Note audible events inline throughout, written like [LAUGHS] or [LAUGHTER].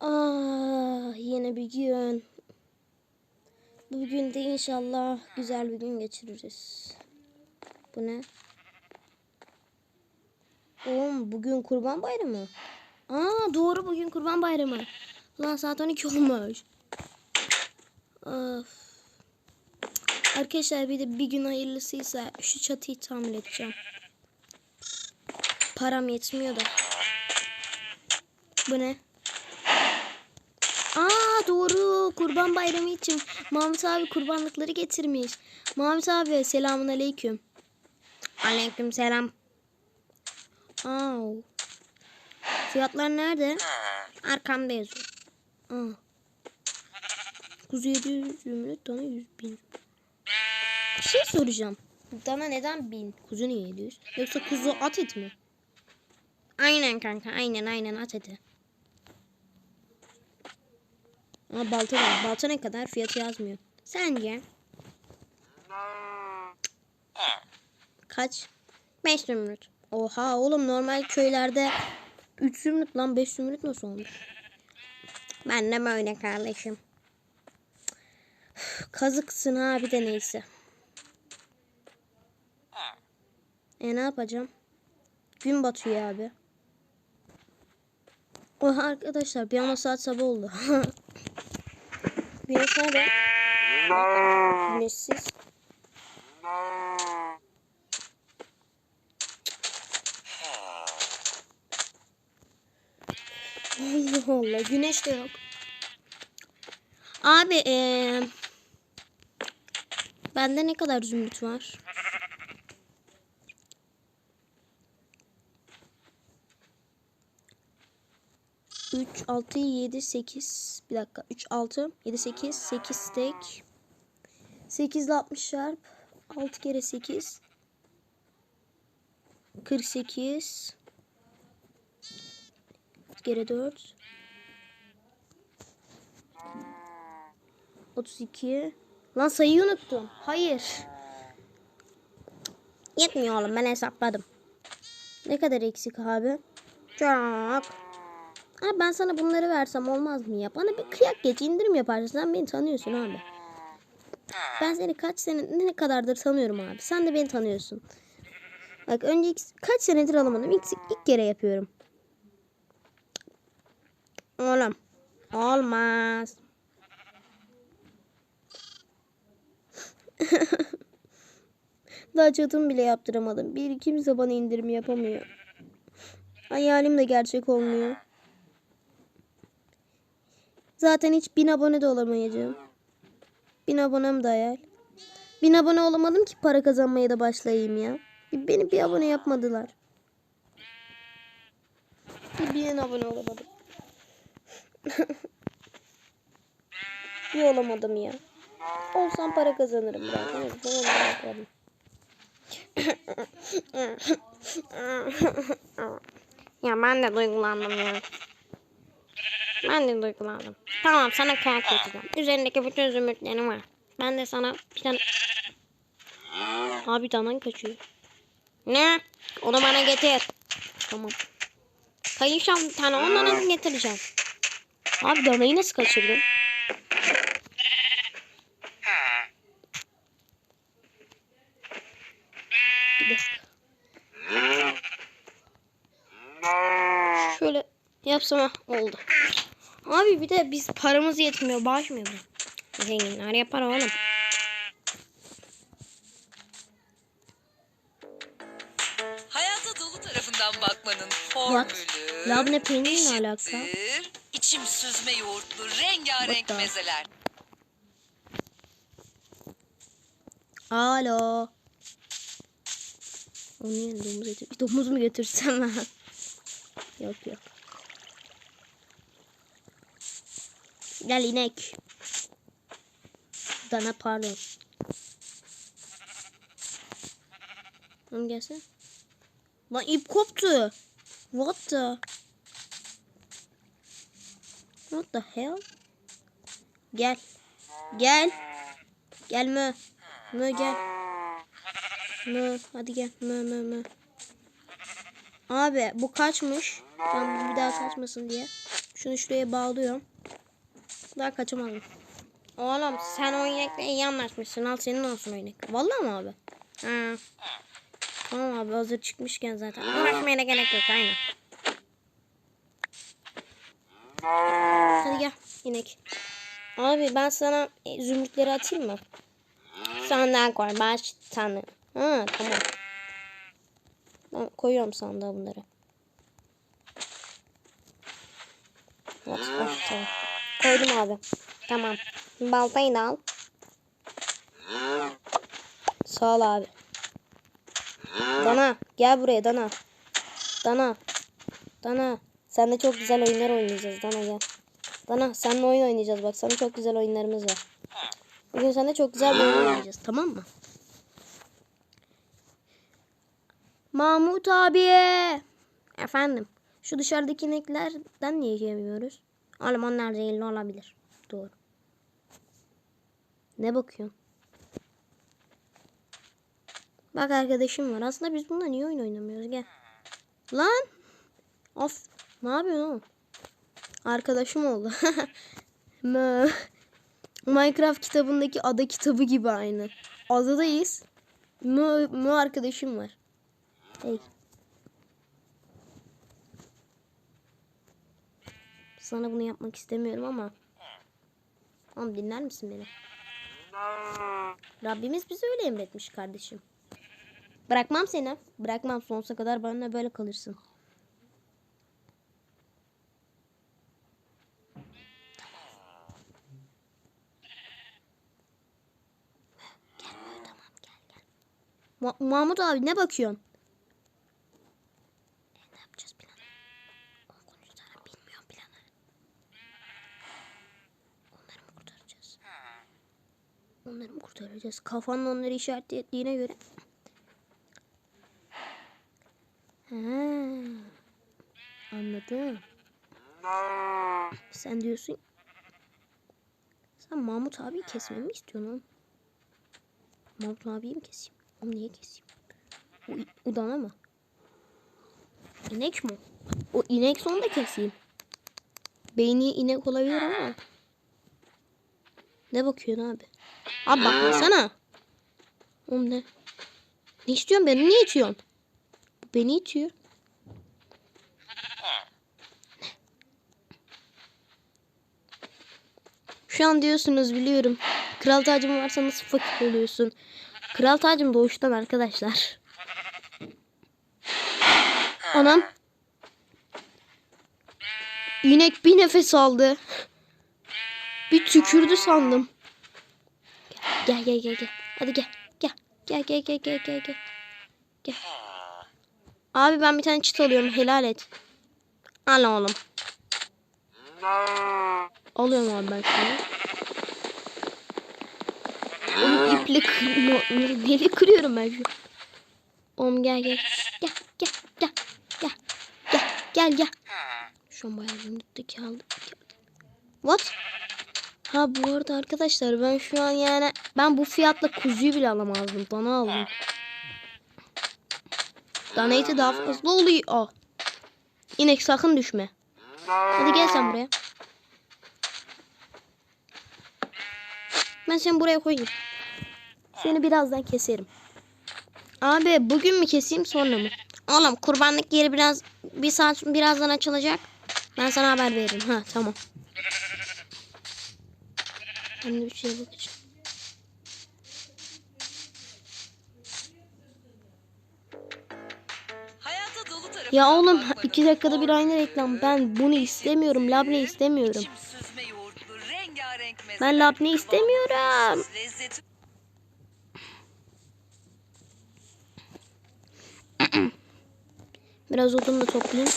Ah yine bir gün. Bugün de inşallah güzel bir gün geçiririz. Bu ne? Oğlum bugün kurban bayramı. Aa doğru bugün kurban bayramı. Lan saat 12 olmuş. Of. Arkadaşlar bir de bir gün hayırlısıysa şu çatıyı tamir edeceğim. Param yetmiyor da. Bu ne? Aa doğru kurban bayramı için Mahmut abi kurbanlıkları getirmiş. Mahmut abi selamun aleyküm. Aleyküm selam. Aa. Fiyatlar nerede? Arkamda yazıyor. Aa. Kuzu 700 zümrüt dana 100 bin. Bir şey soracağım. Dana neden bin? Kuzu niye 700? Yoksa kuzu at eti mi? Aynen kanka aynen aynen at eti. Aa balta var. Balta ne kadar? Fiyatı yazmıyor. Sence? Kaç? 5 zümrüt. Oha oğlum normal köylerde 3 zümrüt lan 5 zümrüt nasıl olmuş? Ben de böyle kardeşim. Kazıksın ha bir de neyse. E ne yapacağım? Gün batıyor abi. Oha arkadaşlar bir anda saat sabah oldu. [LAUGHS] Güneş nerede? Güneşsiz. Allah Allah güneş de yok. Abi eee bende ne kadar zümrüt var? Üç, altı, yedi, sekiz. Bir dakika. Üç, altı, yedi, sekiz. Sekiz steak. Sekiz ile altmış çarp. Altı kere sekiz. Kırk sekiz. Kere dört. 32. Lan sayıyı unuttum. Hayır. Yetmiyor oğlum ben hesapladım. Ne kadar eksik abi? Çok. Abi ben sana bunları versem olmaz mı ya? Bana bir kıyak geç indirim yaparsın. Sen beni tanıyorsun abi. Ben seni kaç sene ne kadardır tanıyorum abi. Sen de beni tanıyorsun. Bak önce ilk- kaç senedir alamadım. İlk, ilk kere yapıyorum. Oğlum. Olmaz. [LAUGHS] Daha çatım bile yaptıramadım. Bir kimse bana indirim yapamıyor. Hayalim de gerçek olmuyor. Zaten hiç bin abone de olamayacağım. Bin abonem de hayal. Bin abone olamadım ki para kazanmaya da başlayayım ya. Beni bir abone yapmadılar. Bir bin abone olamadım. [LAUGHS] bir olamadım ya. Olsam para kazanırım ben. Evet, ben onu yaparım. ya ben de duygulandım ya. Ben de duygulandım. Tamam sana kağıt getireceğim. Üzerindeki bütün zümrütlerim var. Ben de sana bir tane... Abi danan kaçıyor. Ne? Onu bana getir. Tamam. Kayışan bir tane ondan getireceğim. Abi danayı nasıl kaçırdın? Şöyle yapsam oldu. Abi bir de biz paramız yetmiyor. Bağış mı yapalım? Zenginler yapar oğlum. Hayata dolu tarafından bakmanın formülü... Labne peynirle alaka. İçim süzme yoğurtlu rengarenk What mezeler. Alo. Onu niye domuz eti? [LAUGHS] Bir domuz mu götürsem ben? yok yok. Gel inek. Dana pardon. Oğlum gelsene. Lan ip koptu. What the? What the hell? Gel. Gel. Gel mü. Mü gel. Mü hadi gel. Mü mü mü. Abi bu kaçmış. Ben bir daha kaçmasın diye. Şunu şuraya bağlıyorum. Daha kaçamadım. Oğlum sen o inekle iyi anlaşmışsın. Al senin olsun o inek. Vallahi mi abi? Ha. Tamam abi hazır çıkmışken zaten. Uğraşmaya da gerek yok aynen. Hadi gel inek. Abi ben sana e, zümrütleri atayım mı? Sandığa koy. Baş sandığı. Ha tamam. Ben koyuyorum sandığa bunları. Evet, tamam. Koydum abi. Tamam. Baltayı da al. Sağ ol abi. Dana gel buraya Dana. Dana. Dana. Sen de çok güzel oyunlar oynayacağız Dana gel. Dana seninle oyun oynayacağız bak sana çok güzel oyunlarımız var. Bugün seninle çok güzel bir oyun oynayacağız tamam mı? Mahmut abi. Efendim. Şu dışarıdaki ineklerden niye yemiyoruz? Oğlum onlar zehirli olabilir. Doğru. Ne bakıyorsun? Bak arkadaşım var. Aslında biz bununla niye oyun oynamıyoruz? Gel. Lan. Of. Ne yapıyorsun oğlum? Arkadaşım oldu. [LAUGHS] Minecraft kitabındaki ada kitabı gibi aynı. Adadayız. Mö, mö arkadaşım var. Hey. Sana bunu yapmak istemiyorum ama. Oğlum dinler misin beni? Rabbimiz bize öyle emretmiş kardeşim. Bırakmam seni. Bırakmam sonsuza kadar benimle böyle kalırsın. Gel böyle, tamam gel gel. Ma- Mahmut abi ne bakıyorsun? E, ne yapacağız planı? Onu konuşarak bilmiyorum planı. Onları mı kurtaracağız? Onları mı kurtaracağız? Kafanla onları işaretlediğine göre. Ha, anladım. Sen diyorsun. Sen Mahmut abi kesmemi mi istiyorsun oğlum? Mahmut abiyi mi keseyim? Onu niye keseyim? O, i- o dana mı? İnek mi? O inek son da keseyim. Beyni inek olabilir ama. Ne bakıyorsun abi? Abi bakmasana. Oğlum ne? Ne istiyorsun beni? Niye itiyorsun? Bu beni itiyor. Şu an diyorsunuz biliyorum. Kral tacım varsa nasıl fakir oluyorsun? Kral tacım doğuştan arkadaşlar. Anam. İnek bir nefes aldı. Bir tükürdü sandım. Gel gel gel gel. Hadi gel. Gel. Gel gel gel gel gel gel. Gel. Abi ben bir tane çit alıyorum. Helal et. Al oğlum. Alıyorum abi ben şunu. Oğlum iple kırma. Neyle kırıyorum ben şu? Oğlum gel gel. Gel gel gel. Gel. Gel gel gel. Şu an bayağı zümrütteki aldım. What? Ha bu arada arkadaşlar ben şu an yani ben bu fiyatla kuzuyu bile alamazdım. Dana aldım. Dana eti daha fazla oluyor. Aa. İnek sakın düşme. Hadi gel sen buraya. Ben seni buraya koyayım. Seni birazdan keserim. Abi bugün mü keseyim sonra mı? Oğlum kurbanlık yeri biraz bir saat birazdan açılacak. Ben sana haber veririm. Ha tamam. Ben de bir şeye bakacağım. Ya oğlum iki dakikada bir aynı reklam. Ben bunu istemiyorum. Labne istemiyorum. Ben labne istemiyorum. [CLEARS THROAT] Biraz odun da toplayayım.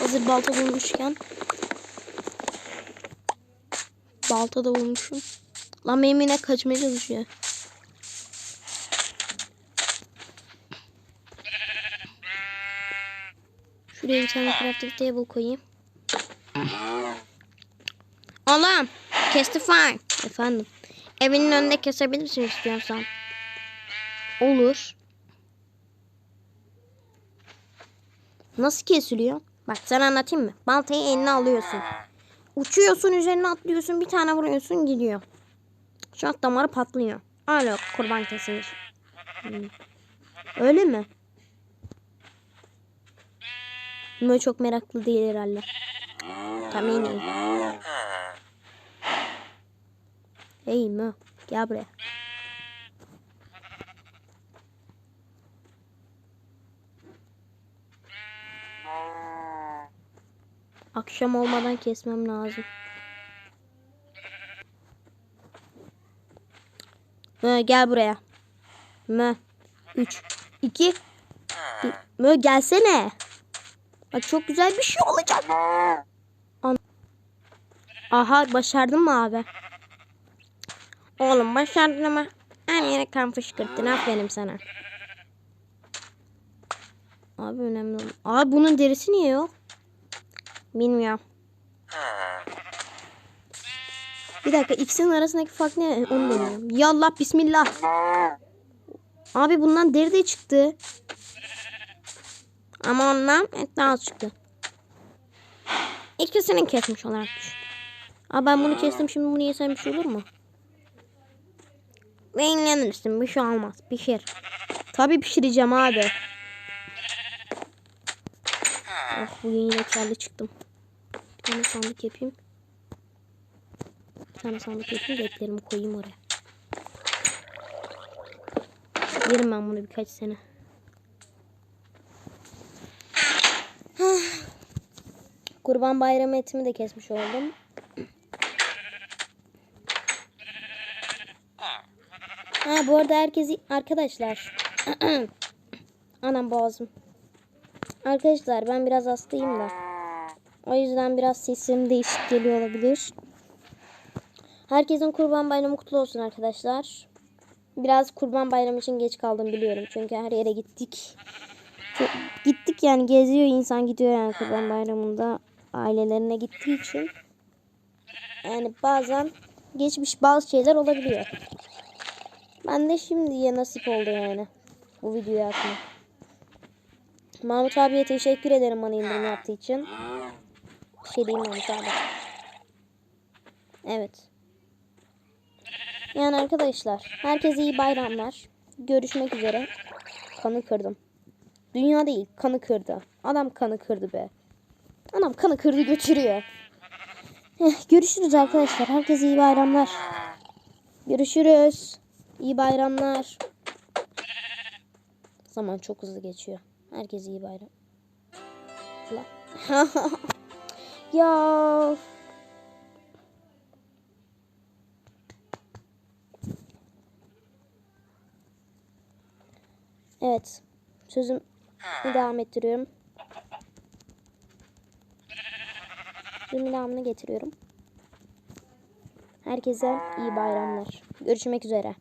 Hazır balta bulmuşken. Balta da bulmuşum. Lan benim yine kaçmaya çalışıyor. Şuraya bir tane crafting table koyayım. Oğlum, Kestify. Efendim. Evinin önünde kesebilirsin istiyorsan. Olur. Nasıl kesiliyor? Bak sana anlatayım mı? Baltayı eline alıyorsun. Uçuyorsun üzerine atlıyorsun bir tane vuruyorsun gidiyor. Şu an damarı patlıyor. Öyle kurban kesilir. Öyle mi? Böyle çok meraklı değil herhalde. Tam eminim. Hey Mö gel buraya. Akşam olmadan kesmem lazım. Mö gel buraya. Mö. 3, 2, Mö gelsene. Bak çok güzel bir şey olacak. An- Aha başardın mı abi? Oğlum başardın ama her yere kan fışkırttın. Aferin sana. Abi önemli. Abi bunun derisi niye yok? Bilmiyorum. Bir dakika ikisinin arasındaki fark ne? Onu bilmiyorum. Ya Allah bismillah. Abi bundan deri de çıktı. Ama ondan et daha az çıktı. İkisini kesmiş olarak düşün. Abi ben bunu kestim şimdi bunu yesem bir şey olur mu? Beğenilirsin bir şey olmaz. Pişir. Tabii pişireceğim abi. Oh bugün yine karlı çıktım. Bir tane sandık yapayım. Bir tane sandık yapayım da etlerimi koyayım oraya. Yerim ben bunu birkaç sene. [SIGHS] Kurban bayramı etimi de kesmiş oldum. Ha bu arada herkesi arkadaşlar. [CLEARS THROAT] Anam boğazım. Arkadaşlar ben biraz hastayım da. O yüzden biraz sesim değişik geliyor olabilir. Herkesin kurban bayramı kutlu olsun arkadaşlar. Biraz kurban bayramı için geç kaldım biliyorum. Çünkü her yere gittik. Çok- gittik yani geziyor insan gidiyor yani kurban bayramında ailelerine gittiği için. Yani bazen geçmiş bazı şeyler olabiliyor. Ben de şimdiye nasip oldu yani. Bu videoyu atmak. Mahmut abiye teşekkür ederim bana indirim yaptığı için. Bir şey diyeyim Mahmut abi. Evet. Yani arkadaşlar herkese iyi bayramlar. Görüşmek üzere. Kanı kırdım. Dünya değil kanı kırdı. Adam kanı kırdı be. Adam kanı kırdı götürüyor. Eh, görüşürüz arkadaşlar. Herkese iyi bayramlar. Görüşürüz. İyi bayramlar. Zaman çok hızlı geçiyor. Herkese iyi bayram. [LAUGHS] Ya. Evet. Sözüm devam ettiriyorum. Sözümün devamını getiriyorum. Herkese iyi bayramlar. Görüşmek üzere.